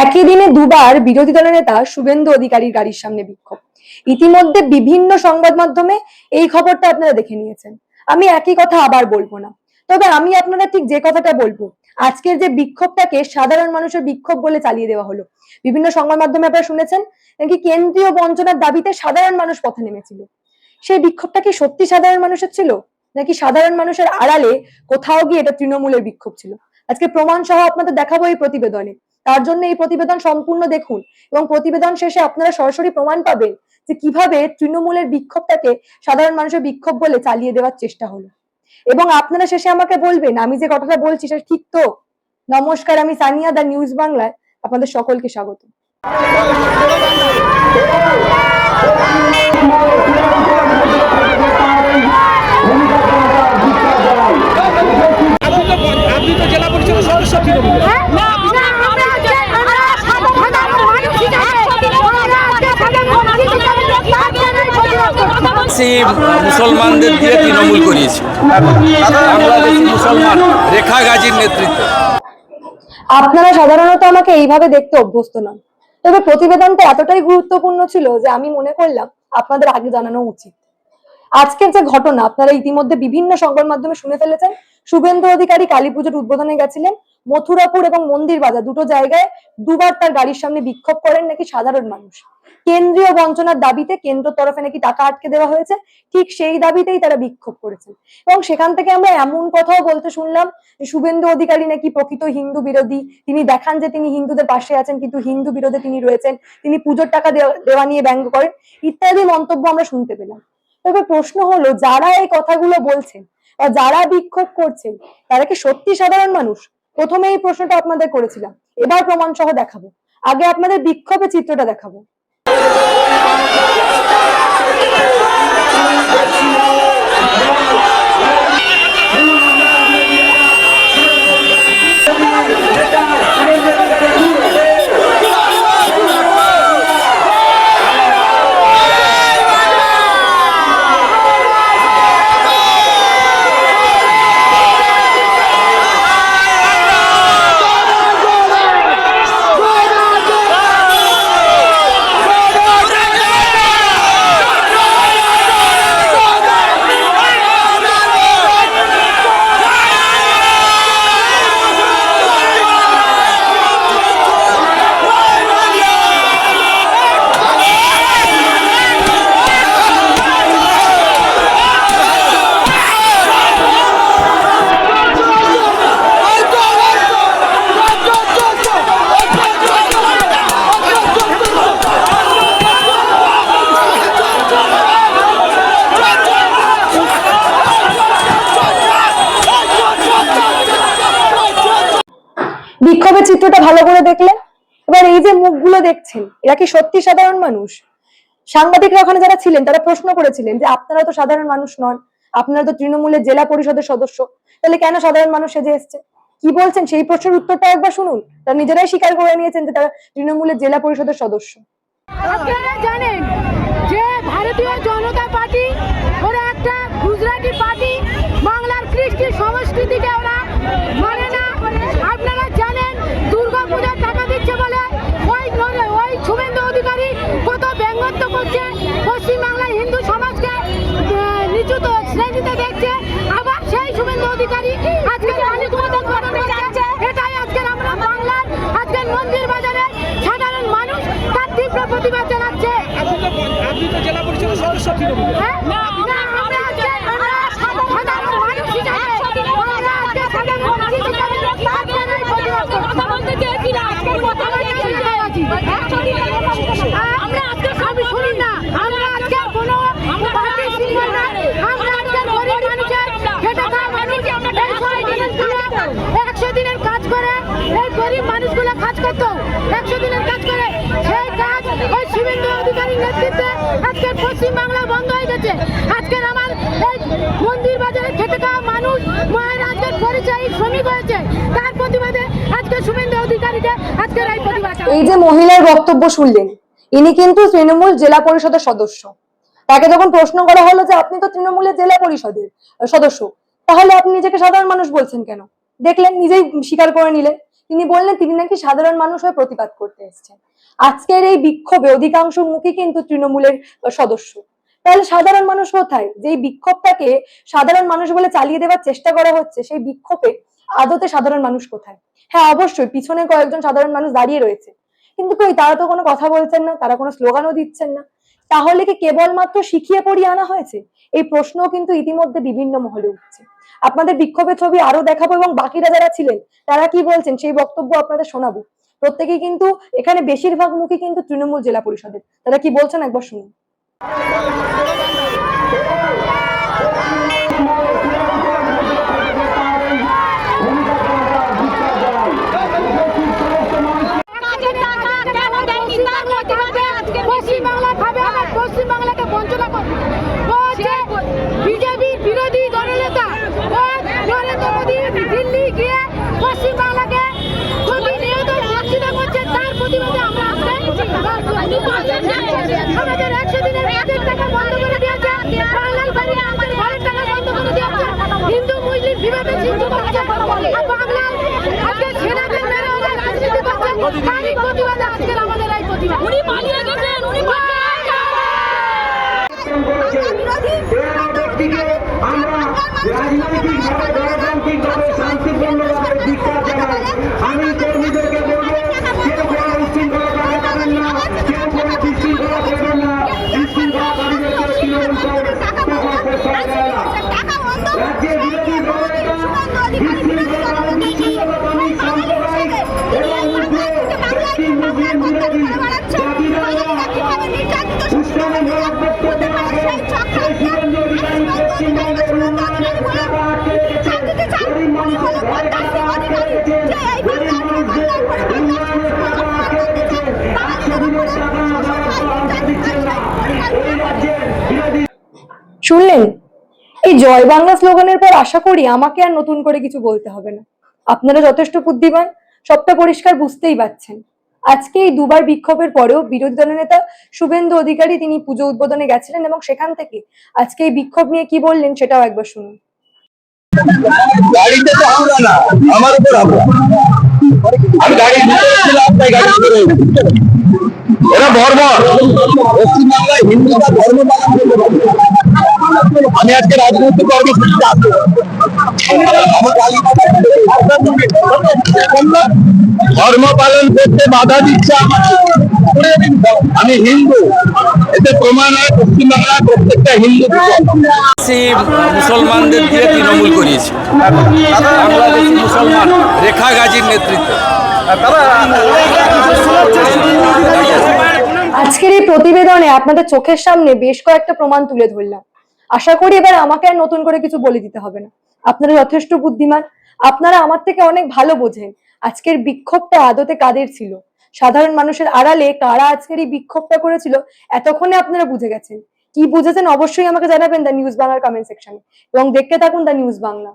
একই দিনে দুবার বিরোধী দলের নেতা শুভেন্দু অধিকারীর গাড়ির সামনে বিক্ষোভ। ইতিমধ্যে বিভিন্ন সংবাদ মাধ্যমে এই খবরটা আপনারা দেখে নিয়েছেন। আমি একই কথা আবার বলব না। তবে আমি আপনারা ঠিক যে কথাটা বলব, আজকের যে বিক্ষোভটাকে সাধারণ মানুষের বিক্ষোভ বলে চালিয়ে দেওয়া হলো। বিভিন্ন সংবাদ মাধ্যমে আপনারা শুনেছেন নাকি কেন্দ্রীয় বঞ্চনার দাবিতে সাধারণ মানুষ পথে নেমেছিল? সেই বিক্ষোভটা কি সত্যি সাধারণ মানুষের ছিল? নাকি সাধারণ মানুষের আড়ালে কোথাও গিয়ে এটা তৃণমূলের বিক্ষোভ ছিল? আজকে প্রমাণ সহ আপনাদের দেখাবো এই প্রতিবেদনে। তার জন্য এই প্রতিবেদন সম্পূর্ণ দেখুন এবং প্রতিবেদন শেষে আপনারা সরাসরি প্রমাণ পাবেন যে কীভাবে তৃণমূলের বিক্ষোভটাকে সাধারণ মানুষের বিক্ষোভ বলে চালিয়ে দেওয়ার চেষ্টা হলো। এবং আপনারা শেষে আমাকে বলবেন আমি যে কথাটা বলছি সেটা ঠিক তো? নমস্কার আমি সানিয়া দা নিউজ বাংলায় আপনাদের সকলকে স্বাগত। আপনি তো জেলা পরিষদের সদস্য তৃণমূল না আমরা আমরা যে আমরা সাধারণ মানুষ হিসাবে আমরা আজকে সাধারণ মানুষ হিসাবে আপনারাই প্রতিবাদ সেই মুসলমানদের দিয়ে তৃণমূল করিয়েছে। বাংলাদেশি মুসলমান রেখা গাজীর নেতৃত্বে। আপনারা সাধারণত আমাকে এইভাবে দেখতে অভ্যস্ত নন। তবে প্রতিবেদনটা এতটাই গুরুত্বপূর্ণ ছিল যে আমি মনে করলাম আপনাদের আগে জানানো উচিত। আজকের যে ঘটনা, আপনারা ইতিমধ্যে বিভিন্ন সংবাদ মাধ্যমে শুনে ফেলেছেন। শুভেন্দু অধিকারী কালী পুজোর উদ্বোধনে গেছিলেন। মথুরাপুর এবং মন্দির বাজার দুটো জায়গায় দুবার তার গাড়ির সামনে বিক্ষোভ করেন নাকি সাধারণ মানুষ। কেন্দ্রীয় বঞ্চনার দাবিতে কেন্দ্র তরফে নাকি টাকা আটকে দেওয়া হয়েছে, ঠিক সেই দাবিতেই তারা বিক্ষোভ করেছেন। এবং সেখান থেকে আমরা এমন কথাও বলতে শুনলাম শুভেন্দু অধিকারী নাকি প্রকৃত হিন্দু বিরোধী। তিনি দেখান যে তিনি হিন্দুদের পাশে আছেন, কিন্তু হিন্দু বিরোধী তিনি রয়েছেন। তিনি পুজোর টাকা দেওয়া- নিয়ে ব্যঙ্গ করেন, ইত্যাদি মন্তব্য আমরা শুনতে পেলাম। তবে প্রশ্ন হলো, যারা এই কথাগুলো বলছেন বা যারা বিক্ষোভ করছেন, তারা কি সত্যি সাধারণ মানুষ? প্রথমে এই প্রশ্নটা আপনাদের করেছিলাম। এবার প্রমাণ সহ দেখাবো। আগে আপনাদের বিক্ষোভের চিত্রটা দেখাবো। বিক্ষোভের চিত্রটা ভালো করে দেখলেন। এবার এই যে মুখগুলো দেখছেন, এরা কি সত্যি সাধারণ মানুষ? সাংবাদিকরা ওখানে যারা ছিলেন, তারা প্রশ্ন করেছিলেন যে আপনারা তো সাধারণ মানুষ নন, আপনারা তো তৃণমূলের জেলা পরিষদের সদস্য, তাহলে কেন সাধারণ মানুষ সেজে এসছে? কি বলছেন? সেই প্রশ্নের উত্তরটা একবার শুনুন। তারা নিজেরাই স্বীকার করে নিয়েছেন যে তারা তৃণমূলের জেলা পরিষদের সদস্য। আপনারা জানেন যে ভারতীয় জনতা পার্টি ওরা একটা গুজরাটি পার্টি বাংলার কৃষ্টি সংস্কৃতিকে ওরা মানে না আপনারা জানেন দুর্গা পূজার টাকা দিচ্ছে বলে ওই নরে- ওই শুভেন্দু অধিকারী কত ব্যঙ্গত্ব করছে পশ্চিমবাংলার হিন্দু সমাজকে আহ, নিচুত শ্রেণীতে দেখছে আবার সেই শুভেন্দু অধিকারী আজকে কালী উদ্বোধন করতে যাচ্ছে। এটাই আজকের আমরা বাংলার আজকের মন্দির বাজারে সাধারণ মানুষ তার তীব্র প্রতিবাদ জানাচ্ছে। আপনি তো জেলা পরিষদের সদস্য তৃণমূল হ্যাঁ? না, আমরা আজকে আমরা সাধারণ মানুষ হিসাবে আমরা আজকে সাধারণ মানুষ হিসাবে আপনারাই প্রতিবাদ করছি। হ্যাঁ? আমরা আজকে আমি শুনি না আমরা আজকে কোনো পার্টি সিনিয়র না আমরা আজকে গরিব মানুষের খেটে খাওয়া মানুষ একশো দিনের কাজ করে এই গরিব মানুষগুলো কাজ করতো। একশো দিনের কাজ করে সেই কাজ ওই অধিকারীর নেতৃত্বে আজকে পশ্চিম বাংলা বন্ধ হয়ে গেছে। আজকের আমার এই মন্দির বাজারে খেটে খাওয়া মানুষ পরিচয়ী শ্রমিক হয়েছে। তার প্রতিবাদে আজকে শুভেন্দু অধিকারীকে আজকের এই প্রতিবাদ এই যে মহিলার বক্তব্য শুনলেন ইনি কিন্তু তৃণমূল জেলা পরিষদের সদস্য। তাকে যখন প্রশ্ন করা হলো যে আপনি তো তৃণমূলের জেলা পরিষদের সদস্য তাহলে আপনি নিজেকে সাধারণ মানুষ বলছেন কেন? দেখলেন, নিজেই স্বীকার করে নিলেন। তিনি বললেন, তিনি নাকি সাধারণ মানুষ হয়ে প্রতিবাদ করতে এসেছেন। আজকের এই বিক্ষোভে অধিকাংশ মুখী কিন্তু তৃণমূলের সদস্য। তাহলে সাধারণ মানুষ কোথায়? যে বিক্ষোভটাকে সাধারণ মানুষ বলে চালিয়ে দেওয়ার চেষ্টা করা হচ্ছে, সেই বিক্ষোভে আদতে সাধারণ মানুষ কোথায়? হ্যাঁ অবশ্যই, পিছনে কয়েকজন সাধারণ মানুষ দাঁড়িয়ে রয়েছে। কিন্তু কই, তারা তো কোনো কথা বলছেন না, তারা কোনো স্লোগানও দিচ্ছেন না। তাহলে কি কেবলমাত্র শিখিয়ে পড়িয়ে আনা হয়েছে? এই প্রশ্ন কিন্তু ইতিমধ্যে বিভিন্ন মহলে উঠছে। আপনাদের বিক্ষোভের ছবি আরও দেখাবো এবং বাকিরা যারা ছিলেন, তারা কি বলছেন সেই বক্তব্য আপনাদের শোনাবো। প্রত্যেকেই কিন্তু এখানে বেশিরভাগ মুখী কিন্তু তৃণমূল জেলা পরিষদের। তারা কি বলছেন একবার শুনুন পশ্চিমবাংলা খাবে আবার পশ্চিমবাংলাকে বঞ্চনা করবে ও হচ্ছে বিজেপির বিরোধী দলনেতা ও নরেন্দ্র মোদী দিল্লি গিয়ে পশ্চিমবাংলাকে প্রতিনিয়ত বঞ্চিত করছে তার প্রতিবাদে আমরা আজকে আমাদের একশো দিনের কাজের টাকা বন্ধ করে দিয়েছে বাংলার বাড়ি আমাদের ঘরের টাকা বন্ধ করে দিয়েছে হিন্দু মুসলিম বিভাগে সৃষ্টি করছে আর বাংলায় আজকে ছেলেদের মেরে ওরা রাজনীতি করছে তারই প্রতিবাদে আজকের আমাদের এই প্রতিবাদ। উনি পালিয়ে গেছেন শুনলেন? এই জয় বাংলা স্লোগানের পর আশা করি আমাকে আর নতুন করে কিছু বলতে হবে না। আপনারা যথেষ্ট বুদ্ধিমান, সবটা পরিষ্কার বুঝতেই পারছেন। আজকে এই দুবার বিক্ষোভের পরেও বিরোধী দলনেতা শুভেন্দু অধিকারী তিনি পুজো উদ্বোধনে গেছিলেন এবং সেখান থেকে আজকে এই বিক্ষোভ নিয়ে কি বললেন সেটাও একবার শুনুন। বর্বর। পশ্চিমবাংলায় হিন্দুরা ধর্ম পালন করতে পারে আমি আজকে রাজনৈতিক কর্মসূচিতে আসব ধর্ম পালন করতে বাধা দিচ্ছে আমি হিন্দু। এতে প্রমাণ হয় পশ্চিমবাংলার প্রত্যেকটা হিন্দু মুসলমানদের দিয়ে তৃণমূল করিয়েছে। মুসলমান রেখা গাজীর নেতৃত্বে। আজকের এই প্রতিবেদনে আপনাদের চোখের সামনে বেশ কয়েকটা প্রমাণ তুলে ধরলাম। আশা করি এবার আমাকে আর নতুন করে কিছু বলে দিতে হবে না। আপনারা যথেষ্ট বুদ্ধিমান। আপনারা আমার থেকে অনেক ভালো বোঝেন। আজকের বিক্ষোভটা আদতে কাদের ছিল? সাধারণ মানুষের আড়ালে কারা আজকের এই বিক্ষোভটা করেছিল, এতক্ষণে আপনারা বুঝে গেছেন। কি বুঝেছেন অবশ্যই আমাকে জানাবেন দ্য নিউজ বাংলার কমেন্ট সেকশনে এবং দেখতে থাকুন দ্য নিউজ বাংলা।